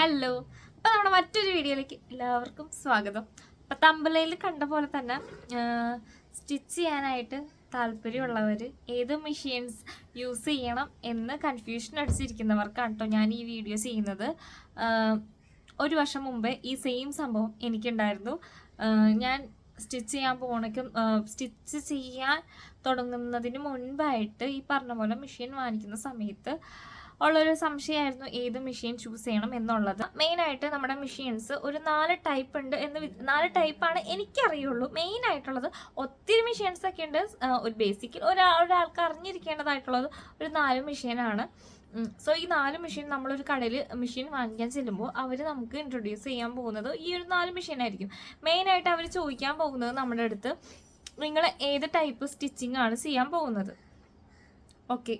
Hello അപ്പോൾ നമ്മുടെ മറ്റൊരു വീഡിയോയിലേക്ക് എല്ലാവർക്കും സ്വാഗതം. അപ്പോൾ തമ്പലയിൽ കണ്ട പോലെ തന്നെ സ്റ്റിച്ച് ചെയ്യാനായിട്ട് താല്പര്യമുള്ളവർ ഏത് മെഷീൻസ് യൂസ് ചെയ്യണം എന്ന് കൺഫ്യൂഷൻ അടിച്ചിരിക്കുന്നവർക്കാണ് കേട്ടോ ഞാൻ ഈ വീഡിയോ ചെയ്യുന്നത്. ഒരു വർഷം മുമ്പേ ഈ സെയിം സംഭവം എനിക്കുണ്ടായിരുന്നു. ഞാൻ സ്റ്റിച്ച് ചെയ്യാൻ പോകണക്കും സ്റ്റിച്ച് ചെയ്യാൻ തുടങ്ങുന്നതിന് മുൻപായിട്ട് ഈ പറഞ്ഞ പോലെ മെഷീൻ വാങ്ങിക്കുന്ന സമയത്ത് ഉള്ളൊരു സംശയമായിരുന്നു ഏത് മെഷീൻ ചൂസ് ചെയ്യണം എന്നുള്ളത്. മെയിൻ ആയിട്ട് നമ്മുടെ മെഷീൻസ് ഒരു നാല് ടൈപ്പ് ഉണ്ട് എന്ന് നാല് ടൈപ്പാണ് എനിക്കറിയുള്ളൂ. മെയിൻ ആയിട്ടുള്ളത് ഒത്തിരി മെഷീൻസ് ഒക്കെ ഉണ്ട്. ഒരു ബേസിക്കൽ ഒരാ ഒരാൾക്ക് അറിഞ്ഞിരിക്കേണ്ടതായിട്ടുള്ളത് ഒരു നാല് മെഷീനാണ് സോ ഈ നാല് മെഷീൻ നമ്മളൊരു കടയിൽ മെഷീൻ വാങ്ങിക്കാൻ ചെല്ലുമ്പോൾ അവർ നമുക്ക് ഇൻട്രൊഡ്യൂസ് ചെയ്യാൻ പോകുന്നത് ഈ ഒരു നാല് മെഷീൻ ആയിരിക്കും. മെയിൻ ആയിട്ട് അവർ ചോദിക്കാൻ പോകുന്നത് നമ്മുടെ അടുത്ത് നിങ്ങൾ ഏത് ടൈപ്പ് സ്റ്റിച്ചിങ് ആണ് ചെയ്യാൻ പോകുന്നത്? ഓക്കെ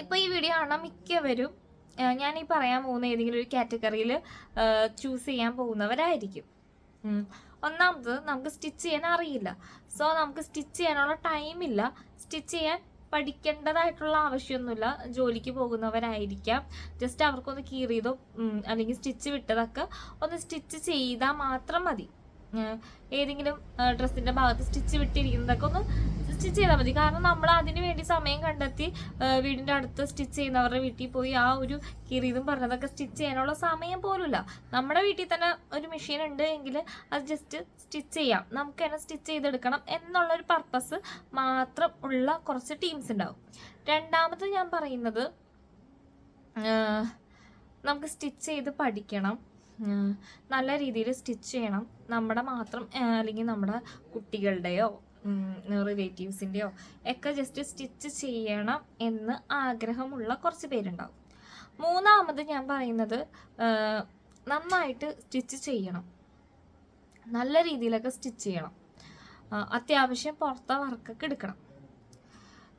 ഇപ്പോൾ ഈ വീഡിയോ കാണാൻ മിക്കവരും ഞാൻ ഈ പറയാൻ പോകുന്ന ഏതെങ്കിലും ഒരു കാറ്റഗറിയിൽ ചൂസ് ചെയ്യാൻ പോകുന്നവരായിരിക്കും. ഒന്നാമത് നമുക്ക് സ്റ്റിച്ച് ചെയ്യാൻ അറിയില്ല. സോ നമുക്ക് സ്റ്റിച്ച് ചെയ്യാനുള്ള ടൈമില്ല സ്റ്റിച്ച് ചെയ്യാൻ പഠിക്കേണ്ടതായിട്ടുള്ള ആവശ്യമൊന്നുമില്ല. ജോലിക്ക് പോകുന്നവരായിരിക്കാം. ജസ്റ്റ് അവർക്കൊന്ന് കീറിയതോ അല്ലെങ്കിൽ സ്റ്റിച്ച് വിട്ടതൊക്കെ ഒന്ന് സ്റ്റിച്ച് ചെയ്താൽ മാത്രം മതി. ഏതെങ്കിലും ഡ്രസ്സിന്റെ ഭാഗത്ത് സ്റ്റിച്ച് വിട്ടിരിക്കുന്നതൊക്കെ ഒന്ന് സ്റ്റിച്ച് ചെയ്താൽ മതി. കാരണം നമ്മൾ അതിന് വേണ്ടി സമയം കണ്ടെത്തി വീടിന്റെ അടുത്ത് സ്റ്റിച്ച് ചെയ്യുന്നവരുടെ വീട്ടിൽ പോയി ആ ഒരു കിരീതും പറഞ്ഞതൊക്കെ സ്റ്റിച്ച് ചെയ്യാനുള്ള സമയം പോലുമില്ല. നമ്മുടെ വീട്ടിൽ തന്നെ ഒരു മെഷീൻ ഉണ്ട് എങ്കിൽ അത് ജസ്റ്റ് സ്റ്റിച്ച് ചെയ്യാം. നമുക്ക് തന്നെ സ്റ്റിച്ച് ചെയ്തെടുക്കണം എന്നുള്ളൊരു പർപ്പസ് മാത്രം ഉള്ള കുറച്ച് ടീംസ് ഉണ്ടാവും. രണ്ടാമത് ഞാൻ പറയുന്നത് നമുക്ക് സ്റ്റിച്ച് ചെയ്ത് പഠിക്കണം. നല്ല രീതിയിൽ സ്റ്റിച്ച് ചെയ്യണം. നമ്മുടെ മാത്രം അല്ലെങ്കിൽ നമ്മുടെ കുട്ടികളുടെയോ റിലേറ്റീവ്സിന്റെയോ ഒക്കെ ജസ്റ്റ് സ്റ്റിച്ച് ചെയ്യണം എന്ന് ആഗ്രഹമുള്ള കുറച്ച് പേരുണ്ടാവും. മൂന്നാമത് ഞാൻ പറയുന്നത് നന്നായിട്ട് സ്റ്റിച്ച് ചെയ്യണം. നല്ല രീതിയിലൊക്കെ സ്റ്റിച്ച് ചെയ്യണം. അത്യാവശ്യം പുറത്തെ വർക്കൊക്കെ എടുക്കണം.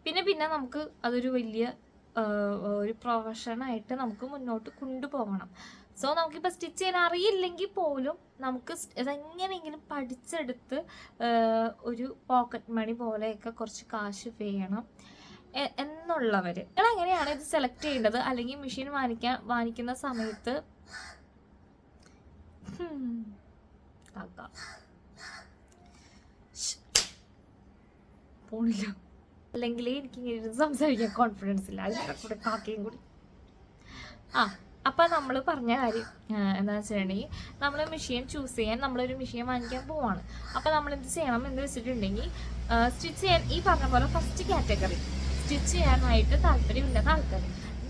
പിന്നെ പിന്നെ നമുക്ക് അതൊരു വലിയ ഒരു പ്രൊഫഷനായിട്ട് നമുക്ക് മുന്നോട്ട് കൊണ്ടുപോകണം. സോ നമുക്കിപ്പോൾ സ്റ്റിച്ച് ചെയ്യാൻ അറിയില്ലെങ്കിൽ പോലും നമുക്ക് ഇതെങ്ങനെയെങ്കിലും പഠിച്ചെടുത്ത് ഒരു പോക്കറ്റ് മണി പോലെയൊക്കെ കുറച്ച് കാശ് വേണം. എന്നുള്ളവർ നിങ്ങൾ എങ്ങനെയാണ് ഇത് സെലക്ട് ചെയ്യേണ്ടത്? അല്ലെങ്കിൽ മെഷീൻ വാങ്ങിക്കാൻ വാങ്ങിക്കുന്ന സമയത്ത്. പോണില്ല. അല്ലെങ്കിൽ എനിക്ക് സംസാരിക്കാൻ കോൺഫിഡൻസ് ഇല്ല. അതിന്റെ കാക്കയും കൂടി. ആ. അപ്പം നമ്മൾ പറഞ്ഞ കാര്യം എന്താ വെച്ചിട്ടുണ്ടെങ്കിൽ നമ്മൾ മെഷീൻ ചൂസ് ചെയ്യാൻ നമ്മളൊരു മെഷീൻ വാങ്ങിക്കാൻ പോവാണ്. അപ്പോൾ നമ്മൾ എന്ത് ചെയ്യണം എന്ന് വെച്ചിട്ടുണ്ടെങ്കിൽ സ്റ്റിച്ച് ചെയ്യാൻ ഈ പറഞ്ഞ പോലെ ഫസ്റ്റ് കാറ്റഗറി സ്റ്റിച്ച് ചെയ്യാനായിട്ട് താല്പര്യമില്ലാത്ത ആൾക്കാർ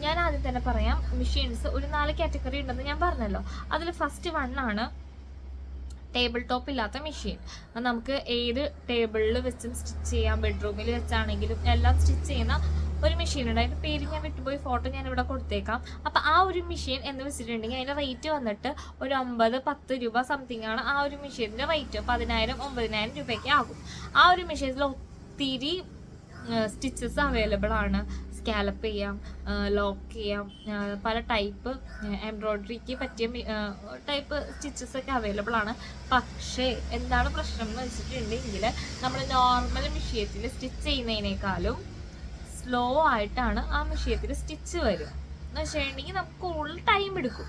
ഞാൻ ആദ്യം തന്നെ പറയാം മെഷീൻസ് ഒരു നാല് കാറ്റഗറി ഉണ്ടെന്ന് ഞാൻ പറഞ്ഞല്ലോ. അതിൽ ഫസ്റ്റ് വൺ ആണ് ടേബിൾ ടോപ്പ് ഇല്ലാത്ത മെഷീൻ നമുക്ക് ഏത് ടേബിളിൽ വെച്ചും സ്റ്റിച്ച് ചെയ്യാം ബെഡ്റൂമിൽ വെച്ചാണെങ്കിലും എല്ലാം സ്റ്റിച്ച് ചെയ്യുന്ന ഒരു മെഷീൻ ഉണ്ട്. അതിന്റെ പേര് ഞാൻ വിട്ടുപോയി. ഫോട്ടോ ഞാൻ ഇവിടെ കൊടുത്തേക്കാം. അപ്പോൾ ആ ഒരു മെഷീൻ എന്ന് വെച്ചിട്ടുണ്ടെങ്കിൽ അതിന്റെ റേറ്റ് വന്നിട്ട് ഒരു ഒമ്പത് പത്ത് രൂപ സംതിങ് ആണ് ആ ഒരു മെഷീനിന്റെ റേറ്റ് പതിനായിരം ഒമ്പതിനായിരം രൂപയ്ക്ക് ആകും. ആ ഒരു മെഷീനിൽ ഒത്തിരി സ്റ്റിച്ചസ് അവൈലബിൾ ആണ്. സ്കാലപ്പ് ചെയ്യാം ലോക്ക് ചെയ്യാം പല ടൈപ്പ് എംബ്രോയ്ഡറിക്ക് പറ്റിയ ടൈപ്പ് സ്റ്റിച്ചസ് ഒക്കെ അവൈലബിൾ ആണ്. പക്ഷേ എന്താണ് പ്രശ്നം എന്ന് വെച്ചിട്ടുണ്ടെങ്കിൽ നമ്മൾ നോർമൽ മെഷീനത്തിൽ സ്റ്റിച്ച് ചെയ്യുന്നതിനേക്കാളും സ്ലോ ആയിട്ടാണ് ആ മെഷീനത്തിൽ സ്റ്റിച്ച് വരിക. എന്ന് വെച്ചിട്ടുണ്ടെങ്കിൽ നമുക്ക് കൂടുതൽ ടൈം എടുക്കും.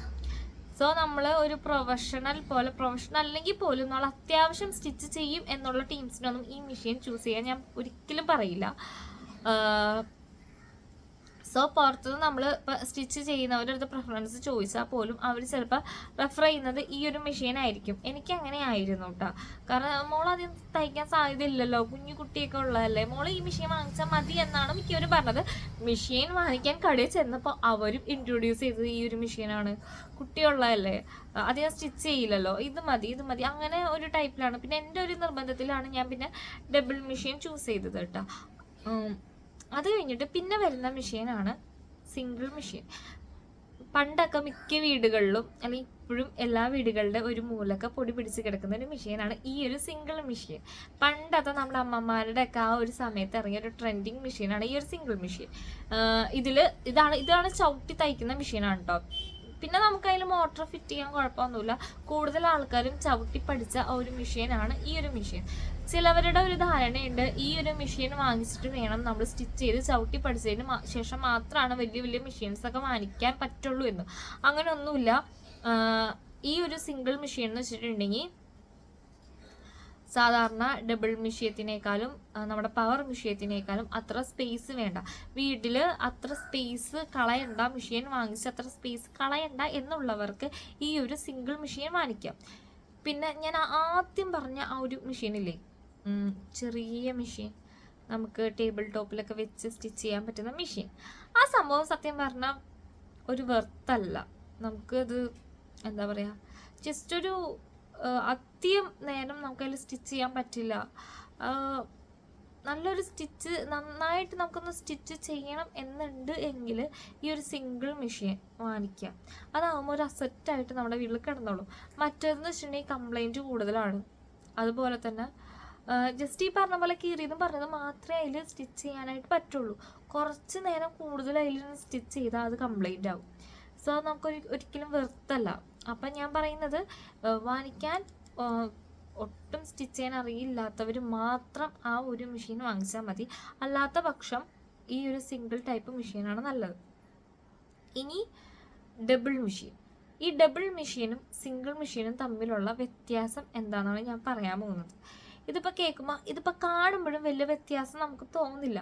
സോ നമ്മൾ ഒരു പ്രൊഫഷണൽ പോലെ പ്രൊഫഷണൽ അല്ലെങ്കിൽ പോലും നമ്മൾ അത്യാവശ്യം സ്റ്റിച്ച് ചെയ്യും എന്നുള്ള ടീംസിനൊന്നും ഈ മെഷീൻ ചൂസ് ചെയ്യാൻ ഞാൻ ഒരിക്കലും പറയില്ല. സോ പുറത്തുനിന്ന് നമ്മൾ ഇപ്പോൾ സ്റ്റിച്ച് ചെയ്യുന്നവരുടെ അടുത്ത് പ്രിഫറൻസ് ചോദിച്ചാൽ പോലും അവർ ചിലപ്പോൾ റെഫർ ചെയ്യുന്നത് ഈ ഒരു മെഷീൻ ആയിരിക്കും. എനിക്ക് അങ്ങനെ ആയിരുന്നു കേട്ടോ കാരണം മോൾ ആദ്യം തയ്ക്കാൻ സാധ്യതയില്ലല്ലോ. കുഞ്ഞു കുട്ടിയൊക്കെ ഉള്ളതല്ലേ. മോൾ ഈ മെഷീൻ വാങ്ങിച്ചാൽ മതി എന്നാണ് മിക്കവരും പറഞ്ഞത്. മെഷീൻ വാങ്ങിക്കാൻ കടയിൽ ചെന്നപ്പോൾ അവരും ഇൻട്രൊഡ്യൂസ് ചെയ്തത് ഈ ഒരു മെഷീനാണ് കുട്ടിയുള്ളതല്ലേ അധികം സ്റ്റിച്ച് ചെയ്യില്ലല്ലോ. ഇത് മതി ഇത് മതി. അങ്ങനെ ഒരു ടൈപ്പിലാണ് പിന്നെ എന്റെ ഒരു നിർബന്ധത്തിലാണ് ഞാൻ പിന്നെ ഡബിൾ മെഷീൻ ചൂസ് ചെയ്തത് കേട്ടോ. അത് കഴിഞ്ഞിട്ട് പിന്നെ വരുന്ന മെഷീനാണ് സിംഗിൾ മെഷീൻ പണ്ടൊക്കെ മിക്ക വീടുകളിലും അല്ലെങ്കിൽ ഇപ്പോഴും എല്ലാ വീടുകളുടെ ഒരു മൂലൊക്കെ പൊടി പിടിച്ച് കിടക്കുന്ന ഒരു മെഷീനാണ് ഈ ഒരു സിംഗിൾ മെഷീൻ പണ്ടത്തെ നമ്മുടെ അമ്മമാരുടെ ഒക്കെ ആ ഒരു സമയത്ത് ഇറങ്ങിയ ഒരു ട്രെൻഡിങ് മെഷീനാണ് ഈ ഒരു സിംഗിൾ മെഷീൻ ഇതിൽ ഇതാണ് ഇതാണ് ചവിട്ടി തയ്ക്കുന്ന മെഷീനാണ് കേട്ടോ പിന്നെ നമുക്ക് അതിൽ മോട്ടർ ഫിറ്റ് ചെയ്യാൻ കുഴപ്പമൊന്നുമില്ല. കൂടുതൽ ആൾക്കാരും ചവിട്ടി പഠിച്ച ഒരു മെഷീനാണ് ഈ ഒരു മെഷീൻ ചിലവരുടെ ഒരു ധാരണയുണ്ട് ഈ ഒരു മെഷീൻ വാങ്ങിച്ചിട്ട് വേണം നമ്മൾ സ്റ്റിച്ച് ചെയ്ത് ചവിട്ടി പഠിച്ചതിന് ശേഷം മാത്രമാണ് വലിയ വലിയ മെഷീൻസ് ഒക്കെ വാങ്ങിക്കാൻ പറ്റുള്ളൂ എന്ന്. അങ്ങനെയൊന്നുമില്ല ഈ ഒരു സിംഗിൾ മെഷീൻ എന്ന് വെച്ചിട്ടുണ്ടെങ്കിൽ സാധാരണ ഡബിൾ മിഷ്യത്തിനേക്കാളും നമ്മുടെ പവർ മിഷ്യത്തിനേക്കാളും അത്ര സ്പേസ് വേണ്ട. വീട്ടിൽ അത്ര സ്പേസ് കളയണ്ട മെഷീൻ വാങ്ങിച്ച് അത്ര സ്പേസ് കളയണ്ട എന്നുള്ളവർക്ക് ഈ ഒരു സിംഗിൾ മെഷീൻ വാങ്ങിക്കാം. പിന്നെ ഞാൻ ആദ്യം പറഞ്ഞ ആ ഒരു മെഷീനില്ലേ ചെറിയ മെഷീൻ നമുക്ക് ടേബിൾ ടോപ്പിലൊക്കെ വെച്ച് സ്റ്റിച്ച് ചെയ്യാൻ പറ്റുന്ന മെഷീൻ ആ സംഭവം സത്യം പറഞ്ഞാൽ ഒരു വെർത്തല്ല നമുക്കത് എന്താ പറയുക ജസ്റ്റ് ഒരു അധികം നേരം നമുക്കതിൽ സ്റ്റിച്ച് ചെയ്യാൻ പറ്റില്ല. നല്ലൊരു സ്റ്റിച്ച് നന്നായിട്ട് നമുക്കൊന്ന് സ്റ്റിച്ച് ചെയ്യണം എന്നുണ്ട് എങ്കിൽ ഈ ഒരു സിംഗിൾ മെഷീൻ വാങ്ങിക്കാം. അതാകുമ്പോൾ ഒരു അസറ്റായിട്ട് നമ്മുടെ വീട്ടിൽ കിടന്നോളൂ. മറ്റേതെന്ന് വെച്ചിട്ടുണ്ടെങ്കിൽ കംപ്ലൈന്റ് കൂടുതലാണ്. അതുപോലെ തന്നെ ജസ്റ്റ് ഈ പറഞ്ഞ പോലെ കീറിയതും പറഞ്ഞതും മാത്രമേ അതിൽ സ്റ്റിച്ച് ചെയ്യാനായിട്ട് പറ്റുള്ളൂ. കുറച്ച് നേരം കൂടുതൽ അതിൽ സ്റ്റിച്ച് ചെയ്താൽ അത് കംപ്ലൈന്റ് ആവും. സോ നമുക്കൊരു ഒരിക്കലും വെറുത്തല്ല. അപ്പം ഞാൻ പറയുന്നത് വാങ്ങിക്കാൻ ഒട്ടും സ്റ്റിച്ച് ചെയ്യാൻ അറിയില്ലാത്തവർ മാത്രം ആ ഒരു മെഷീൻ വാങ്ങിച്ചാൽ മതി. അല്ലാത്ത പക്ഷം ഈ ഒരു സിംഗിൾ ടൈപ്പ് മെഷീനാണ് നല്ലത്. ഇനി ഡബിൾ മെഷീൻ ഈ ഡബിൾ മെഷീനും സിംഗിൾ മെഷീനും തമ്മിലുള്ള വ്യത്യാസം എന്താണെന്നാണ് ഞാൻ പറയാൻ പോകുന്നത്. ഇതിപ്പോൾ കേൾക്കുമ്പോൾ ഇതിപ്പോൾ കാണുമ്പോഴും വലിയ വ്യത്യാസം നമുക്ക് തോന്നുന്നില്ല.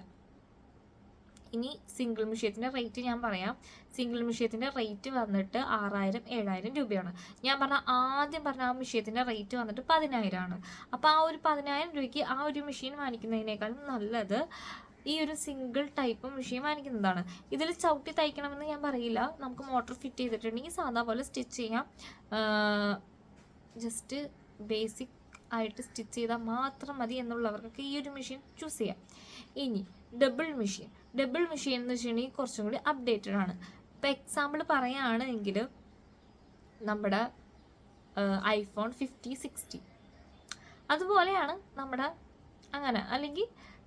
ഇനി സിംഗിൾ മിഷ്യത്തിന്റെ റേറ്റ് ഞാൻ പറയാം. സിംഗിൾ മിഷ്യത്തിന്റെ റേറ്റ് വന്നിട്ട് ആറായിരം ഏഴായിരം രൂപയാണ്. ഞാൻ പറഞ്ഞ ആദ്യം പറഞ്ഞ ആ മിഷ്യത്തിന്റെ റേറ്റ് വന്നിട്ട് പതിനായിരമാണ്. അപ്പോൾ ആ ഒരു പതിനായിരം രൂപയ്ക്ക് ആ ഒരു മെഷീൻ വാങ്ങിക്കുന്നതിനേക്കാളും നല്ലത് ഈ ഒരു സിംഗിൾ ടൈപ്പ് മെഷീൻ വാങ്ങിക്കുന്നതാണ്. ഇതിൽ ചവിട്ടി തയ്ക്കണമെന്ന് ഞാൻ പറയില്ല. നമുക്ക് മോട്ടർ ഫിറ്റ് ചെയ്തിട്ടുണ്ടെങ്കിൽ സാധാ പോലെ സ്റ്റിച്ച് ചെയ്യാം. ജസ്റ്റ് ബേസിക് ആയിട്ട് സ്റ്റിച്ച് ചെയ്താൽ മാത്രം മതി എന്നുള്ളവർക്കൊക്കെ ഈ ഒരു മെഷീൻ ചൂസ് ചെയ്യാം. ഇനി ഡബിൾ മെഷീൻ ഡബിൾ മെഷീൻ എന്ന് വെച്ചിട്ടുണ്ടെങ്കിൽ കുറച്ചും കൂടി അപ്ഡേറ്റഡ് ആണ്. ഇപ്പോൾ എക്സാമ്പിൾ പറയുകയാണെങ്കിൽ നമ്മുടെ ഐഫോൺ ഫിഫ്റ്റി സിക്സ്റ്റി അതുപോലെയാണ് നമ്മുടെ അങ്ങനെ അല്ലെങ്കിൽ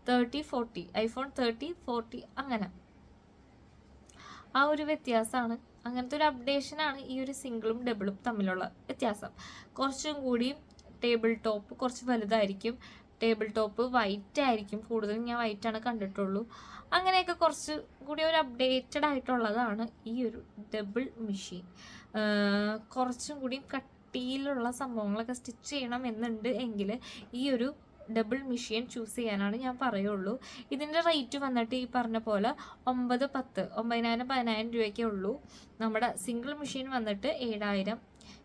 thirty forty iPhone thirty forty അങ്ങനെ. ആ ഒരു വ്യത്യാസമാണ്. അങ്ങനത്തെ ഒരു അപ്ഡേഷനാണ് ഈ ഒരു സിംഗിളും ഡബിളും തമ്മിലുള്ള വ്യത്യാസം. കുറച്ചും കൂടി ടേബിൾ ടോപ്പ് കുറച്ച് വലുതായിരിക്കും. ടേബിൾ ടോപ്പ് വൈറ്റ് ആയിരിക്കും. കൂടുതലും ഞാൻ വൈറ്റ് ആണ് കണ്ടിട്ടുള്ളൂ. അങ്ങനെയൊക്കെ കുറച്ച് കൂടി ഒരു അപ്ഡേറ്റഡ് ആയിട്ടുള്ളതാണ് ഈ ഒരു ഡബിൾ മെഷീൻ കുറച്ചും കൂടി കട്ടിയിലുള്ള സംഭവങ്ങളൊക്കെ സ്റ്റിച്ച് ചെയ്യണം എന്നുണ്ട് എങ്കിൽ ഈ ഒരു ഡബിൾ മെഷീൻ ചൂസ് ചെയ്യാനാണ് ഞാൻ പറയുള്ളൂ. ഇതിന്റെ റേറ്റ് വന്നിട്ട് ഈ പറഞ്ഞ പോലെ ഒമ്പത് പത്ത് ഒമ്പതിനായിരം പതിനായിരം രൂപയ്ക്കേ ഉള്ളൂ. നമ്മുടെ സിംഗിൾ മെഷീൻ വന്നിട്ട് ഏഴായിരം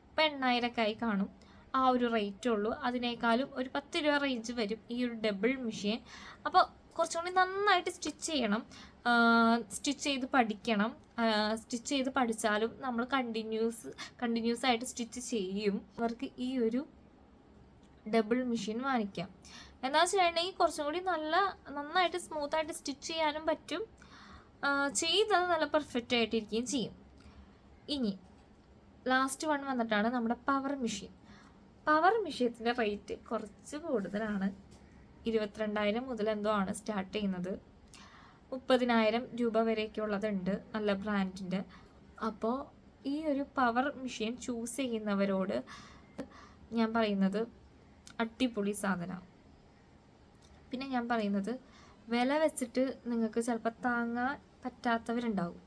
ഇപ്പം എണ്ണായിരമൊക്കെ ആയി കാണും. ആ ഒരു റേറ്റേ ഉള്ളൂ. അതിനേക്കാളും ഒരു പത്ത് രൂപ റേഞ്ച് വരും ഈ ഒരു ഡബിൾ മെഷീൻ അപ്പോൾ കുറച്ചും കൂടി നന്നായിട്ട് സ്റ്റിച്ച് ചെയ്യണം. സ്റ്റിച്ച് ചെയ്ത് പഠിക്കണം. സ്റ്റിച്ച് ചെയ്ത് പഠിച്ചാലും നമ്മൾ കണ്ടിന്യൂസ് കണ്ടിന്യൂസ് ആയിട്ട് സ്റ്റിച്ച് ചെയ്യും. അവർക്ക് ഈ ഒരു ഡബിൾ മെഷീൻ വാങ്ങിക്കാം. എന്താ വെച്ചിട്ടുണ്ടെങ്കിൽ കുറച്ചും കൂടി നല്ല നന്നായിട്ട് സ്മൂത്തായിട്ട് സ്റ്റിച്ച് ചെയ്യാനും പറ്റും. ചെയ്തത് നല്ല പെർഫെക്റ്റ് ആയിട്ടിരിക്കുകയും ചെയ്യും. ഇനി ലാസ്റ്റ് വൺ വന്നിട്ടാണ് നമ്മുടെ പവർ മെഷീൻ പവർ മിഷ്യത്തിന്റെ റേറ്റ് കുറച്ച് കൂടുതലാണ്. ഇരുപത്തിരണ്ടായിരം മുതൽ എന്തോ ആണ് സ്റ്റാർട്ട് ചെയ്യുന്നത്. മുപ്പതിനായിരം രൂപ വരെയൊക്കെ ഉള്ളതുണ്ട് നല്ല ബ്രാൻഡിന്റെ അപ്പോൾ ഈ ഒരു പവർ മെഷീൻ ചൂസ് ചെയ്യുന്നവരോട് ഞാൻ പറയുന്നത് അടിപൊളി സാധനം. പിന്നെ ഞാൻ പറയുന്നത് വില വെച്ചിട്ട് നിങ്ങൾക്ക് ചിലപ്പോൾ താങ്ങാൻ പറ്റാത്തവരുണ്ടാവും.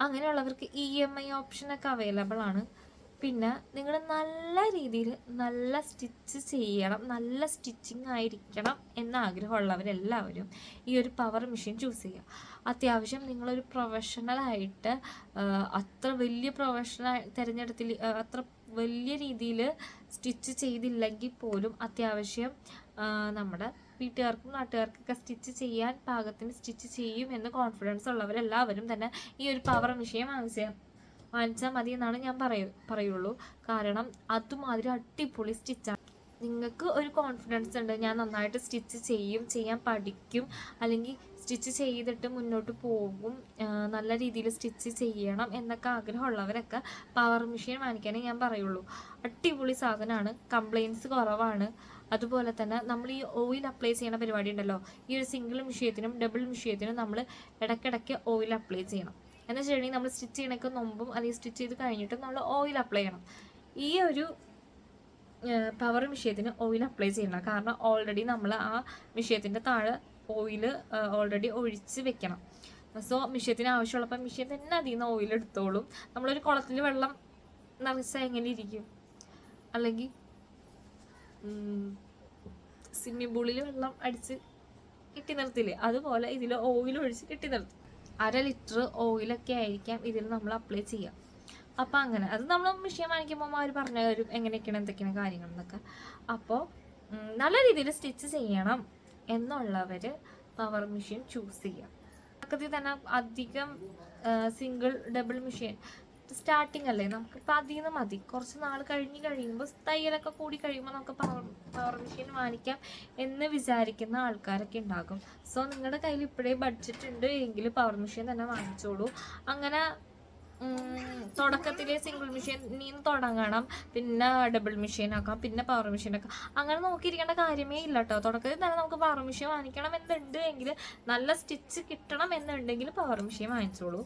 അങ്ങനെയുള്ളവർക്ക് ഇ എം ഐ ഓപ്ഷനൊക്കെ അവൈലബിൾ ആണ്. പിന്നെ നിങ്ങൾ നല്ല രീതിയിൽ നല്ല സ്റ്റിച്ച് ചെയ്യണം നല്ല സ്റ്റിച്ചിങ് ആയിരിക്കണം എന്ന ആഗ്രഹമുള്ളവരെല്ലാവരും ഈ ഒരു പവർ മെഷീൻ ചൂസ് ചെയ്യുക. അത്യാവശ്യം നിങ്ങളൊരു പ്രൊഫഷണലായിട്ട് അത്ര വലിയ പ്രൊഫഷണൽ തിരഞ്ഞെടുത്തിൽ അത്ര വലിയ രീതിയിൽ സ്റ്റിച്ച് ചെയ്തില്ലെങ്കിൽ പോലും അത്യാവശ്യം നമ്മുടെ വീട്ടുകാർക്കും നാട്ടുകാർക്കൊക്കെ സ്റ്റിച്ച് ചെയ്യാൻ പാകത്തിന് സ്റ്റിച്ച് ചെയ്യും എന്ന് കോൺഫിഡൻസ് ഉള്ളവരെല്ലാവരും തന്നെ ഈ ഒരു പവർ മെഷീൻ വാങ്ങിച്ച വാങ്ങിച്ചാൽ മതി എന്നാണ് ഞാൻ പറയ പറയുള്ളൂ. കാരണം അതുമാതിരി അടിപൊളി സ്റ്റിച്ചാണ് നിങ്ങൾക്ക് ഒരു കോൺഫിഡൻസ് ഉണ്ട്. ഞാൻ നന്നായിട്ട് സ്റ്റിച്ച് ചെയ്യും ചെയ്യാൻ പഠിക്കും. അല്ലെങ്കിൽ സ്റ്റിച്ച് ചെയ്തിട്ട് മുന്നോട്ട് പോകും. നല്ല രീതിയിൽ സ്റ്റിച്ച് ചെയ്യണം എന്നൊക്കെ ആഗ്രഹമുള്ളവരൊക്കെ പവർ മെഷീൻ വാങ്ങിക്കാനേ ഞാൻ പറയുള്ളൂ. അടിപൊളി സാധനമാണ്. കംപ്ലയിൻസ് കുറവാണ്. അതുപോലെ തന്നെ നമ്മൾ ഈ ഓയിൽ അപ്ലൈ ചെയ്യുന്ന പരിപാടി ഉണ്ടല്ലോ. ഈ ഒരു സിംഗിൾ മിഷ്യത്തിനും ഡബിൾ മിഷ്യത്തിനും നമ്മൾ ഇടയ്ക്കിടയ്ക്ക് ഓയിൽ അപ്ലൈ ചെയ്യണം. എന്ന് വെച്ചിട്ടുണ്ടെങ്കിൽ നമ്മൾ സ്റ്റിച്ച് ചെയ്യണൊക്കെ മുമ്പും അല്ലെങ്കിൽ സ്റ്റിച്ച് ചെയ്ത് കഴിഞ്ഞിട്ട് നമ്മൾ ഓയിൽ അപ്ലൈ ചെയ്യണം. ഈ ഒരു പവർ വിഷയത്തിന് ഓയിൽ അപ്ലൈ ചെയ്യണം കാരണം ഓൾറെഡി നമ്മൾ ആ വിഷയത്തിന്റെ താഴെ ഓയിൽ ഓൾറെഡി ഒഴിച്ച് വെക്കണം. സോ മിഷ്യത്തിന് ആവശ്യമുള്ളപ്പോൾ മിഷ്യൻ തന്നെ അതിൽ നിന്ന് ഓയിൽ എടുത്തോളും. നമ്മളൊരു കുളത്തിൽ വെള്ളം നിറച്ചാൽ എങ്ങനെ ഇരിക്കും? അല്ലെങ്കിൽ സ്വിമ്മിംഗ് പൂളിൽ വെള്ളം അടിച്ച് കെട്ടി നിർത്തില്ലേ? അതുപോലെ ഇതിൽ ഓയിൽ ഒഴിച്ച് കെട്ടി നിർത്തും. അര ലിറ്റർ ഓയിലൊക്കെ ആയിരിക്കാം ഇതിൽ നമ്മൾ അപ്ലൈ ചെയ്യാം അപ്പം അങ്ങനെ അത് നമ്മൾ വിഷയം വാങ്ങിക്കുമ്പോൾ അവർ പറഞ്ഞു തരും എങ്ങനെയൊക്കെയാണ് എന്തൊക്കെയാണ് കാര്യങ്ങൾ എന്നൊക്കെ. അപ്പോൾ നല്ല രീതിയിൽ സ്റ്റിച്ച് ചെയ്യണം എന്നുള്ളവർ പവർ മെഷീൻ ചൂസ് ചെയ്യാം തുടക്കത്തിൽ തന്നെ അധികം സിംഗിൾ ഡബിൾ മെഷീൻ സ്റ്റാർട്ടിങ് അല്ലേ? നമുക്ക് ഇപ്പം അതിൽ നിന്ന് മതി. കുറച്ച് നാൾ കഴിഞ്ഞ് കഴിയുമ്പോൾ തയ്യലൊക്കെ കൂടി കഴിയുമ്പോൾ നമുക്ക് പവർ പവർ മെഷീൻ വാങ്ങിക്കാം എന്ന് വിചാരിക്കുന്ന ആൾക്കാരൊക്കെ ഉണ്ടാകും. സോ നിങ്ങളുടെ കയ്യിൽ ഇപ്പോഴേ ബഡ്ജറ്റ് ഉണ്ട് എങ്കിൽ പവർ മെഷീൻ തന്നെ വാങ്ങിച്ചോളൂ. അങ്ങനെ തുടക്കത്തിലെ സിംഗിൾ മെഷീനിൽ നിന്ന് തുടങ്ങണം. പിന്നെ ഡബിൾ മെഷീൻ ആക്കാം. പിന്നെ പവർ മെഷീൻ ആക്കാം. അങ്ങനെ നോക്കിയിരിക്കേണ്ട കാര്യമേ ഇല്ല കേട്ടോ തുടക്കത്തിൽ തന്നെ നമുക്ക് പവർ മെഷീൻ വാങ്ങിക്കണം എന്നുണ്ട് എങ്കിൽ നല്ല സ്റ്റിച്ച് കിട്ടണം എന്നുണ്ടെങ്കിൽ പവർ മെഷീൻ വാങ്ങിച്ചോളൂ.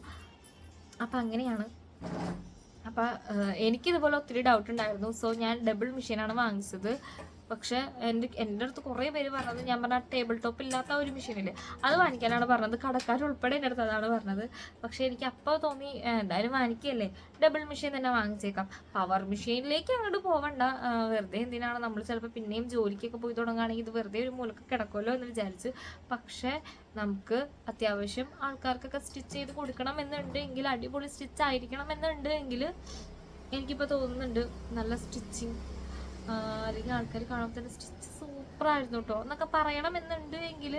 അപ്പം അങ്ങനെയാണ് അപ്പം എനിക്കിതുപോലെ ഒത്തിരി ഡൗട്ട് ഉണ്ടായിരുന്നു. സോ ഞാൻ ഡബിൾ മെഷീനാണ് വാങ്ങിച്ചത്. പക്ഷെ എന്റെ എന്റെ അടുത്ത് കുറേ പേര് പറഞ്ഞത് ഞാൻ പറഞ്ഞ ടേബിൾ ടോപ്പ് ഇല്ലാത്ത ഒരു മെഷീനില്ലേ അത് വാങ്ങിക്കാനാണ് പറഞ്ഞത്. കടക്കാർ ഉൾപ്പെടെ എന്റെ അടുത്ത് അതാണ് പറഞ്ഞത്. പക്ഷെ എനിക്ക് അപ്പോൾ തോന്നി എന്തായാലും വാങ്ങിക്കല്ലേ? ഡബിൾ മെഷീൻ തന്നെ വാങ്ങിച്ചേക്കാം. പവർ മെഷീനിലേക്ക് അങ്ങോട്ട് പോവണ്ട. വെറുതെ എന്തിനാണ് നമ്മൾ ചിലപ്പോൾ പിന്നെയും ജോലിക്കൊക്കെ പോയി തുടങ്ങുകയാണെങ്കിൽ ഇത് വെറുതെ ഒരു മൂലക്ക് കിടക്കുമല്ലോ എന്ന് വിചാരിച്ച്. പക്ഷേ നമുക്ക് അത്യാവശ്യം ആൾക്കാർക്കൊക്കെ സ്റ്റിച്ച് ചെയ്ത് കൊടുക്കണം എന്നുണ്ടെങ്കിൽ അടിപൊളി സ്റ്റിച്ച് ആയിരിക്കണം എന്നുണ്ട് എങ്കിൽ എനിക്കിപ്പോൾ തോന്നുന്നുണ്ട് നല്ല സ്റ്റിച്ചിങ് അല്ലെങ്കിൽ ആൾക്കാർ കാണുമ്പോൾ തന്നെ സ്റ്റിച്ച് സൂപ്പറായിരുന്നു കേട്ടോ എന്നൊക്കെ പറയണം എങ്കിൽ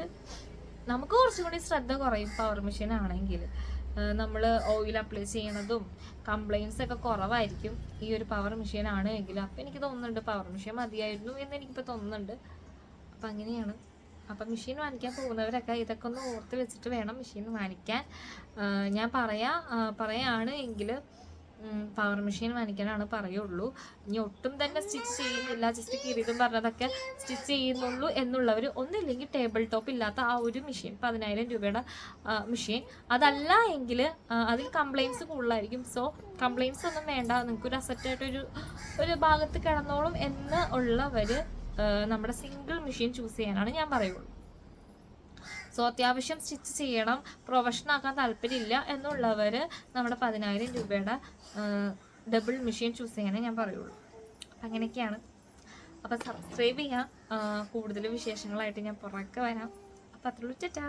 നമുക്ക് കുറച്ചും കൂടി ശ്രദ്ധ കുറയും പവർ മെഷീൻ ആണെങ്കിൽ നമ്മൾ ഓയിൽ അപ്ലൈ ചെയ്യണതും കംപ്ലയിൻസ് ഒക്കെ കുറവായിരിക്കും ഈ ഒരു പവർ മെഷീൻ ആണ് എങ്കിൽ അപ്പം എനിക്ക് തോന്നുന്നുണ്ട് പവർ മെഷീൻ മതിയായിരുന്നു എന്ന് എനിക്കിപ്പോൾ തോന്നുന്നുണ്ട്. അപ്പം അങ്ങനെയാണ്. അപ്പം മെഷീൻ വാങ്ങിക്കാൻ പോകുന്നവരൊക്കെ ഇതൊക്കെ ഒന്ന് ഓർത്ത് വെച്ചിട്ട് വേണം മെഷീൻ വാങ്ങിക്കാൻ. ഞാൻ പറയാ പറയുകയാണ് എങ്കിൽ പവർ മെഷീൻ വാങ്ങിക്കാനാണ് പറയുള്ളൂ. ഇനി ഒട്ടും തന്നെ സ്റ്റിച്ച് ചെയ്യുന്നില്ല. ജസ്റ്റ് കിരീതും പറഞ്ഞതൊക്കെ സ്റ്റിച്ച് ചെയ്യുന്നുള്ളൂ എന്നുള്ളവർ ഒന്നില്ലെങ്കിൽ ടേബിൾ ടോപ്പ് ഇല്ലാത്ത ആ ഒരു മെഷീൻ പതിനായിരം രൂപയുടെ മെഷീൻ അതല്ല എങ്കിൽ അതിൽ കംപ്ലൈൻസ് കൂടുതലായിരിക്കും. സോ കംപ്ലൈൻസ് ഒന്നും വേണ്ട. നിങ്ങൾക്ക് ഒരു അസറ്റായിട്ടൊരു ഒരു ഭാഗത്ത് കിടന്നോളും എന്ന് ഉള്ളവർ നമ്മുടെ സിംഗിൾ മെഷീൻ ചൂസ് ചെയ്യാനാണ് ഞാൻ പറയുള്ളൂ. സോ അത്യാവശ്യം സ്റ്റിച്ച് ചെയ്യണം. പ്രൊഫഷണൽ ആക്കാൻ താല്പര്യമില്ല എന്നുള്ളവർ നമ്മുടെ പതിനായിരം രൂപയുടെ ഡബിൾ മെഷീൻ ചൂസ് ചെയ്യാനേ ഞാൻ പറയുള്ളൂ. അപ്പം അങ്ങനെയൊക്കെയാണ്. അപ്പം സബ്സ്ക്രൈബ് ചെയ്യാം. കൂടുതൽ വിശേഷങ്ങളായിട്ട് ഞാൻ പുറക്കെ വരാം. അപ്പം അത്രയുള്ളൂ ചേട്ടാ